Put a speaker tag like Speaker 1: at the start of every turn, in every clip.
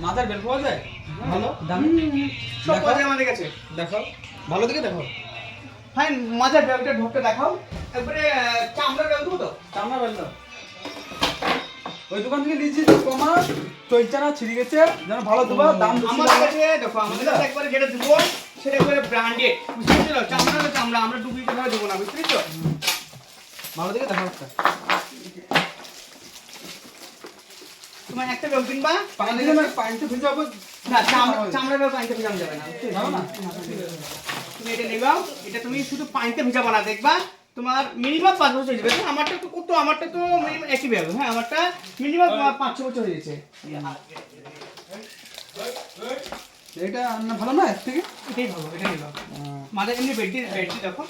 Speaker 1: মাথার বেল পাওয়া যায়? ভালো? দামি?
Speaker 2: সব পাওয়া যায় আমাদের কাছে।
Speaker 1: দেখো ভালো দিকে দেখো
Speaker 2: হ্যাঁ মাজার বেলটা ঢোকটা দেখাও। আহ, চামড়ার বেল দেবো তো?
Speaker 1: চামড়া বেল দাও। ওই দোকান থেকে নিয়েছি তো কমা চলছে না ছিঁড়ে গেছে যেন ভালো দেবো দাম
Speaker 2: আমাদের কাছে দেখো আমাদের কাছে একবারে যেটা দেবো সেটা একবারে ব্র্যান্ডেড বুঝতে পেরেছ? চামড়া চামড়া আমরা ডুপ্লিকেট ভাবে দেবো না বুঝতে পেরেছ?
Speaker 1: ভালো দিকে দেখো একটা
Speaker 2: তোমার একটা বেল কিনবা
Speaker 1: পানি না পানিতে ভিজাবো
Speaker 2: না চামড়া চামড়া বেল পানিতে ভিজানো যাবে না তুমি এটা নেবাও এটা তুমি শুধু পানিতে ভিজাবো না দেখবা তোমার মিনিমাম পাঁচ বছর হয়ে যাবে আমারটা তো কত আমারটা তো মিনিমাম একই ব্যাগ হ্যাঁ আমারটা মিনিমাম পাঁচ ছ বছর হয়ে গেছে
Speaker 1: এটা না ভালো না এর থেকে
Speaker 2: এটাই ভালো এটা নিবা মাঝে এমনি বেডটি বেডটি দেখো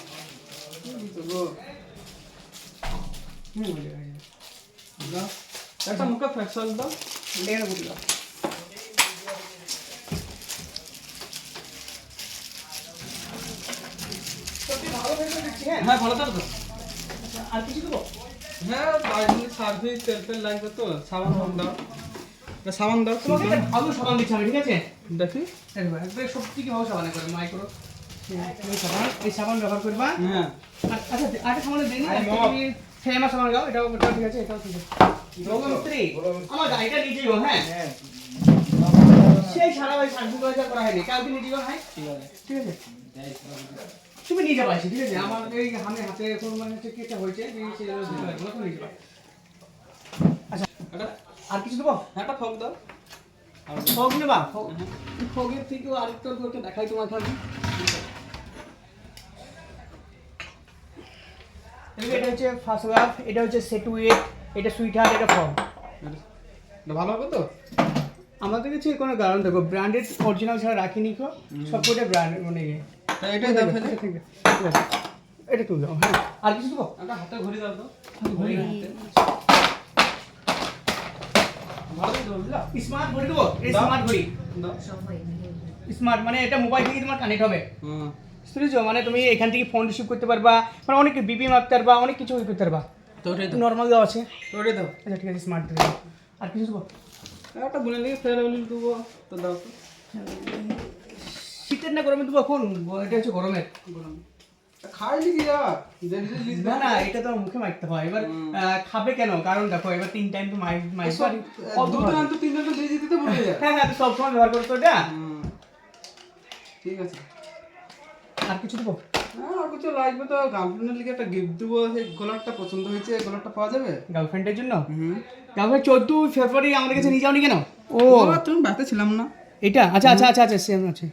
Speaker 2: হুম হয়ে হয়ে যাবে।
Speaker 1: দাও। একটা মুখে ফ্যাকশন দাও
Speaker 2: লেগে গুটি দাও সত্যি ভালো ফেসে দিচ্ছি হ্যাঁ
Speaker 1: হ্যাঁ ভালো দাও
Speaker 2: আর কিছু দেবো?
Speaker 1: হ্যাঁ সার্ভিস তেল তেল লাগবে তো সাবান ফাবান দাও। সাবান দাও
Speaker 2: তোমাকে ভালো সাবান দিচ্ছি আমি ঠিক আছে?
Speaker 1: দেখি।
Speaker 2: একবার সব থেকে ভালো সাবান করে মাইক্রো। এই সাবান এই সাবান ব্যবহার করবা।
Speaker 1: হ্যাঁ।
Speaker 2: আর- আচ্ছা আরেকটা সাবান দিন
Speaker 1: মগ।
Speaker 2: ফেমাস সাবান গাও এটাও এটাও ঠিক আছে এটাও ঠিক আছে। গোগমিত্রী আমার গাড়িটা নিয়ে যাব হ্যাঁ। সেই সারা ভাই সার্ভিস করা করা হয়নি কালকে নিয়ে যাব হ্যাঁ।
Speaker 1: ঠিক আছে।
Speaker 2: ঠিক আছে তুমি নিয়ে যাবা ঠিক আছে। আমার এই হামে হাতে কোন মানে হচ্ছে কি একটা হয়েছে এই সে এগুলো তো নিয়ে যাবা। আচ্ছা আর কিছু দেবো?
Speaker 1: একটা ফোক দাও।
Speaker 2: ফগ নেবা? ফগ ফগের থেকেও আরেকটা দেখাই তোমাকে আমি এটা হচ্ছে ফার্স্ট ওয়াফ এটা হচ্ছে সেটু এইট এটা সুইট হার্ট এটা ফগ
Speaker 1: ভালো হবে তো?
Speaker 2: আমাদের কাছে কোনো কারণ দেখো ব্র্যান্ডেড অরিজিনাল ছাড়া রাখিনি কো সব কটা ব্র্যান্ড মানে ইয়ে।
Speaker 1: এটাই দাও।
Speaker 2: এটা তুই দাও হ্যাঁ। আর কিছু দেবো?
Speaker 1: হাতে ঘড়ি দাও তো।
Speaker 2: ঘড়ি।
Speaker 1: ভালো দিকে দেবো বুঝলা?
Speaker 2: স্মার্ট ঘড়ি দেবো? স্মার্ট ঘড়ি। স্মার্ট মানে এটা মোবাইল থেকে তোমার কানেক্ট হবে।
Speaker 1: হ্যাঁ
Speaker 2: মানে তুমি এখান থেকে ফোন রিসিভ করতে পারবা মানে অনেক বিপি মাপতে পারবা অনেক কিছু করতে পারবা।
Speaker 1: তো ওটাই দাও
Speaker 2: নর্মাল দেওয়া আছে।
Speaker 1: তো ওটাই দাও
Speaker 2: আচ্ছা ঠিক আছে স্মার্ট দেবো। আর কিছু দেবো
Speaker 1: একটা বুনে বলি দেবো তো দাও তো।
Speaker 2: শীতের না গরমে দেবো এখন এটা হচ্ছে গরমের।
Speaker 1: যা
Speaker 2: না না এটা তো মুখে মারতে হয়। এবার খাবে কেন? কারণ দেখো এবার তিন টাইম তো
Speaker 1: দিয়ে দিতে
Speaker 2: হ্যাঁ হ্যাঁ তো সবসময় ব্যবহার করতো এটা।
Speaker 1: ঠিক আছে।
Speaker 2: আর কিছু দেবো?
Speaker 1: হ্যাঁ আর কিছু লাগবে তো। গার্লফ্রেন্ডের লিগে একটা গিফট দেবো। সেই গোলারটা পছন্দ হয়েছে এই গোলারটা পাওয়া যাবে?
Speaker 2: গার্লফ্রেন্ডের জন্য? গার্লফ্রেন্ড চোদ্দ ফেব্রুয়ারি আমাদের কাছে নিয়ে যাওনি কেন? ও
Speaker 1: তুমি বাড়িতে ছিলাম না।
Speaker 2: এটা? আচ্ছা আচ্ছা আচ্ছা আচ্ছা সেম আছে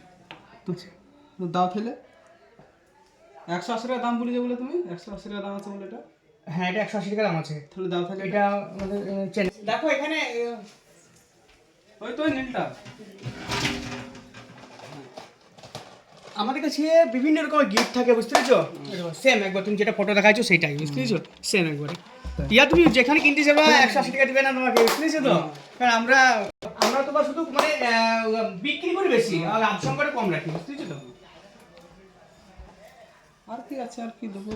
Speaker 1: তো দাও ফেলে একশো আশি টাকা দাম বলে যে বলে তুমি? একশো আশি টাকা দাম আছে বলে এটা?
Speaker 2: হ্যাঁ এটা একশো আশি টাকা দাম আছে।
Speaker 1: তাহলে দাও ফেলে
Speaker 2: এটা। আমাদের চেন- দেখো এখানে
Speaker 1: ওই তো নীলটা।
Speaker 2: আমাদের কাছে বিভিন্ন রকম গিফট থাকে বুঝতে পেরেছ? সেম একবার তুমি যেটা ফটো দেখাচ্ছ সেটাই বুঝতে পেরেছ? সেম একবারে। ইয়া তুমি যেখানে কিনতে যাবে একশো আশি টাকা দেবে না তোমাকে বুঝতে পেরেছ তো? কারণ আমরা আমরা তোমার শুধু মানে বিক্রি করি বেশি আর লাভ করে কম রাখি বুঝতে পেরেছ তো?
Speaker 1: আর কি আছে আর কি দেবো?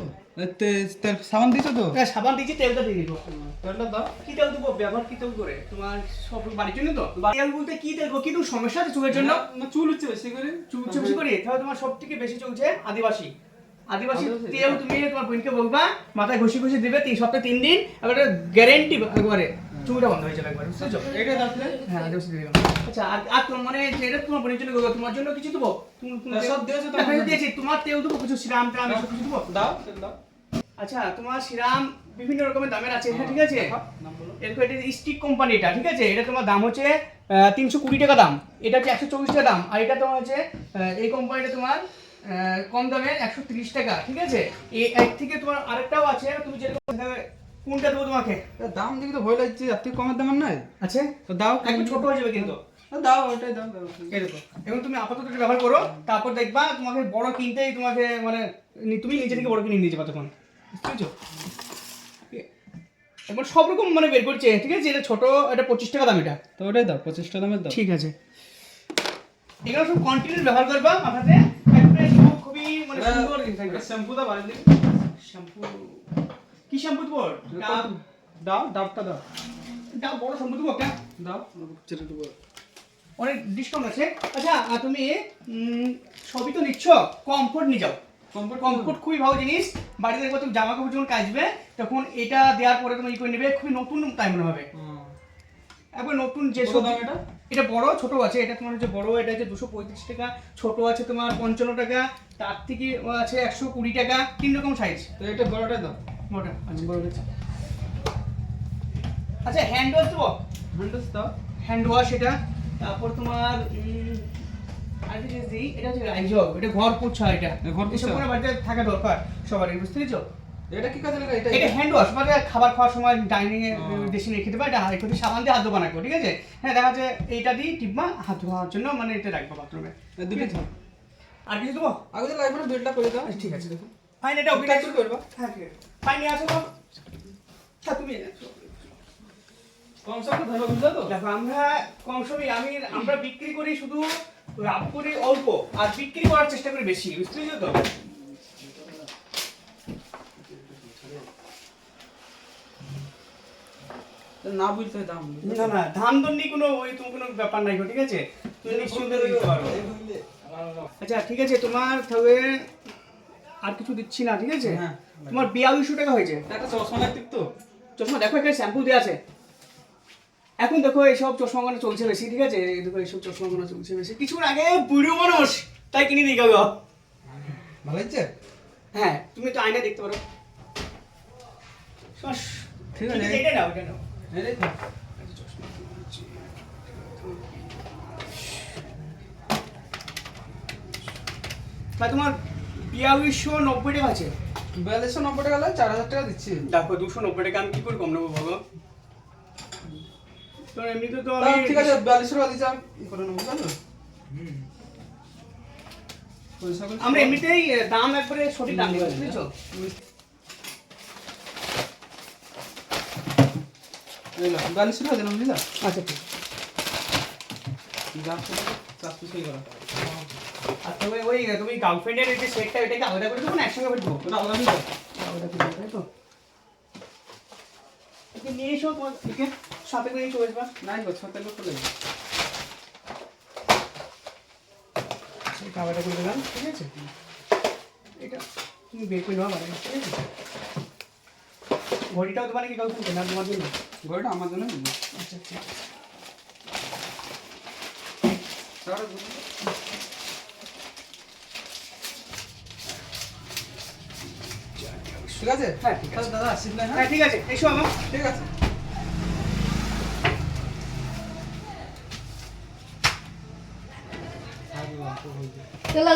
Speaker 1: সাবান দিছো তো?
Speaker 2: হ্যাঁ, সাবান তেলটা দিয়ে দিবো।
Speaker 1: তেলটা দাও।
Speaker 2: কি তেল দেবো? ব্যবহার কি তেল করে? তোমার সব বাড়ির জন্য তো? তেল বলতে কি তেল কি তুমি সমস্যা আছে চুলের জন্য?
Speaker 1: চুল হচ্ছে বেশি করে।
Speaker 2: চুল বেশি করি? তাহলে তোমার সব থেকে বেশি চলছে আদিবাসী। আদিবাসী
Speaker 1: আদিবাসী?
Speaker 2: তেল তুমি তোমার বোনকে বলবা মাথায় ঘষি ঘষি দিবে তিন সপ্তাহে তিন দিন এবার গ্যারেন্টি একবারে বন্ধ হয়ে যাবে একবার বুঝছ
Speaker 1: এইটা দাও
Speaker 2: হ্যাঁ আদিবাসী দিয়ে দিলাম আচ্ছা আর আর তোমার মানে যেটা তোমার বোনের জন্য করব, তোমার জন্য কিছু দেবো? তুমি- তুমি-
Speaker 1: হ্যাঁ, সব দিয়েছ তো
Speaker 2: দিয়েছি তোমার তেল দেবো কিছু সিরাম টাম এসব কিছু দেবো?
Speaker 1: দাও দাও।
Speaker 2: আচ্ছা তোমার সিরাম বিভিন্ন রকমের দামের আছে হ্যাঁ ঠিক আছে? এরকম এটা স্টিক কোম্পানি এটা ঠিক আছে? এটা তোমার দাম হচ্ছে তিনশো কুড়ি টাকা দাম। এটা হচ্ছে একশো চল্লিশ টাকা দাম আর এটা তোমার হচ্ছে এই কোম্পানিটা তোমার কম দামে একশো তিরিশ টাকা ঠিক আছে? থেকে তোমার আরেকটাও আছে তুমি যেরকম কোনটা দেবো তোমাকে?
Speaker 1: দাম দেখি তো ভয় লাগছে এত কমের দামের নাই
Speaker 2: আছে?
Speaker 1: তো দাও
Speaker 2: একটু ছোট হয়ে যাবে কিন্তু।
Speaker 1: দাও ওইটাই দাও দাও।
Speaker 2: এই দেখো এবং তুমি আপাতত এটা ব্যবহার করো তারপর দেখবা তোমাকে বড় কিনতেই তোমাকে মানে তুমি নিজে থেকে বড় কিনে নিয়ে যাবা তখন। বুঝতে পেরেছ? এবার সব রকম মানে বের করছে ঠিক আছে? এটা ছোট এটা পঁচিশ টাকা দাম এটা।
Speaker 1: তো ওটাই দাও পঁচিশটা দামের দাও।
Speaker 2: ঠিক আছে। এগুলো সব কন্টিনিউ ব্যবহার করবা মাথাতে। খুবই মানে সুন্দর। থাকবে
Speaker 1: শ্যাম্পু দাও বাড়ি
Speaker 2: শ্যাম্পু কি শ্যাম্পু দেবো? ডাব
Speaker 1: দাও ডাবটা দাও।
Speaker 2: ডাব বড় শ্যাম্পু দেবো একটা
Speaker 1: দাও। দেবো।
Speaker 2: অনেক ডিসকাউন্ট আছে। আচ্ছা আর তুমি সবই তো নিচ্ছ? কমফোর্ট নিয়ে যাও।
Speaker 1: কমফোর্ট
Speaker 2: কমফোর্ট খুবই ভালো জিনিস। বাড়িতে দেখব তুমি জামা কাপড় যখন কাচবে তখন এটা দেওয়ার পরে তুমি ই করে নেবে খুবই নতুন তাই মনে হবে। একবার নতুন যে সব
Speaker 1: দাম এটা?
Speaker 2: এটা বড় ছোট আছে। এটা তোমার হচ্ছে বড় এটা হচ্ছে দুশো পঁয়ত্রিশ টাকা। ছোট আছে তোমার পঞ্চান্ন টাকা। তার থেকে আছে একশো কুড়ি টাকা। তিন রকম সাইজ
Speaker 1: তো এটা বড়টাই দাও।
Speaker 2: মোটা আচ্ছা বড় আচ্ছা হ্যান্ড ওয়াশ দেবো?
Speaker 1: হ্যান্ডেলস দাও।
Speaker 2: হ্যান্ড ওয়াশ এটা তারপর তোমার আরেকটা জিনিস দিই? এটা হচ্ছে রাইজব এটা ঘর পোছা এটা।
Speaker 1: ঘর পোছা?
Speaker 2: এসব বাড়িতে থাকা দরকার সবারই বুঝতে পেরেছ?
Speaker 1: এটা কি কাজে লাগে এটা
Speaker 2: এটা হ্যান্ড ওয়াশ মানে খাবার খাওয়ার সময় ডাইনিং এ
Speaker 1: ও।
Speaker 2: বেশি নিয়ে খেতে পারে এটা সাবান দিয়ে হাত রাখব ঠিক আছে? হ্যাঁ দেখা যাচ্ছে এইটা দিয়ে টিপবা হাত ধোয়ার জন্য মানে এটা রাখব বাথরুমে
Speaker 1: এই দুটোই
Speaker 2: আর কিছু দেবো?
Speaker 1: আগে লাগবে না বিলটা করে দাও।
Speaker 2: ঠিক আছে দেখো ফাইন এটা ওকে
Speaker 1: করবা।
Speaker 2: হ্যাঁ ঠিক আছে। ফাইন আসো হ্যাঁ তুমি
Speaker 1: কম সম ধরো বুঝলো তো?
Speaker 2: দেখো আমরা কম সময় আমি আমরা বিক্রি করি শুধু লাভ করি অল্প আর বিক্রি করার চেষ্টা করি বেশি বুঝতে পেরেছ তো?
Speaker 1: না বুঝতে দাম
Speaker 2: না না ধান দন্ডি কোনো ওই তুমি কোনো ব্যাপার নাই গো, ঠিক আছে? তুমি নিশ্চিন্তে আচ্ছা ঠিক আছে তোমার তবে আর কিছু দিচ্ছি না ঠিক আছে?
Speaker 1: হ্যাঁ।
Speaker 2: তোমার বিয়াল্লিশশো টাকা হয়েছে।
Speaker 1: চশমা তো।
Speaker 2: চশমা দেখো এখানে শ্যাম্পু দেওয়া আছে। এখন দেখো এইসব চশমা মানে চলছে বেশি ঠিক আছে? দেখো এইসব চশমা মানে চলছে বেশি। কিছুক্ষণ আগে বুড়ো মানুষ তাই কিনে দিয়ে গেল।
Speaker 1: ভালো হচ্ছে
Speaker 2: হ্যাঁ তুমি তো আয়না দেখতে পারো।
Speaker 1: ঠিক আছে।
Speaker 2: এটা নাও এটা নাও।
Speaker 1: এই তো
Speaker 2: তা তোমার বিয়াল্লিশশো নব্বই টাকা আছে
Speaker 1: বিয়াল্লিশশো নব্বই টাকা লাগে চার হাজার টাকা দিচ্ছি।
Speaker 2: দেখো দুশো নব্বই টাকা আমি কি করে কম নেব বলো? তো এমনিতে তো আমি
Speaker 1: ঠিক আছে বিয়াল্লিশশো টাকা দিচ্ছি আমি করে নেব জানো পয়সা করে-
Speaker 2: আমরা এমনিতেই দাম একবারে সঠিক দাম বুঝছ?
Speaker 1: বিয়াল্লিশশো টাকা দিলাম বুঝলা?
Speaker 2: আচ্ছা ঠিক।
Speaker 1: গেল।
Speaker 2: আর তবে ওই তুমি গার্লফ্রেন্ডের যে সেটটা এটাকে আলাদা করে দেবো না? একসঙ্গে করে দেবো?
Speaker 1: ওটা আলাদা দিতে
Speaker 2: আলাদা করে দেবো তাই তো? নিয়ে এসো তোমার একে সাথে করে নিয়ে চলে আসবা
Speaker 1: নাই চলে যাবে
Speaker 2: কাবাটা করে দিলাম ঠিক আছে? এটা তুমি বের করে নেওয়া ঠিক আছে? ঘড়িটাও তোমার কি গার্লফ্রেন্ড কেনা তোমার জন্য?
Speaker 1: ঘড়িটা আমার জন্য।
Speaker 2: আচ্ছা ঠিক আছে?
Speaker 1: তাহলে ঠিক আছে
Speaker 2: হ্যাঁ, ঠিক আছে।
Speaker 1: দাদা আসিস না
Speaker 2: হ্যাঁ?
Speaker 1: হ্যাঁ
Speaker 2: ঠিক আছে এসো আমার।
Speaker 1: ঠিক আছে।
Speaker 3: চলো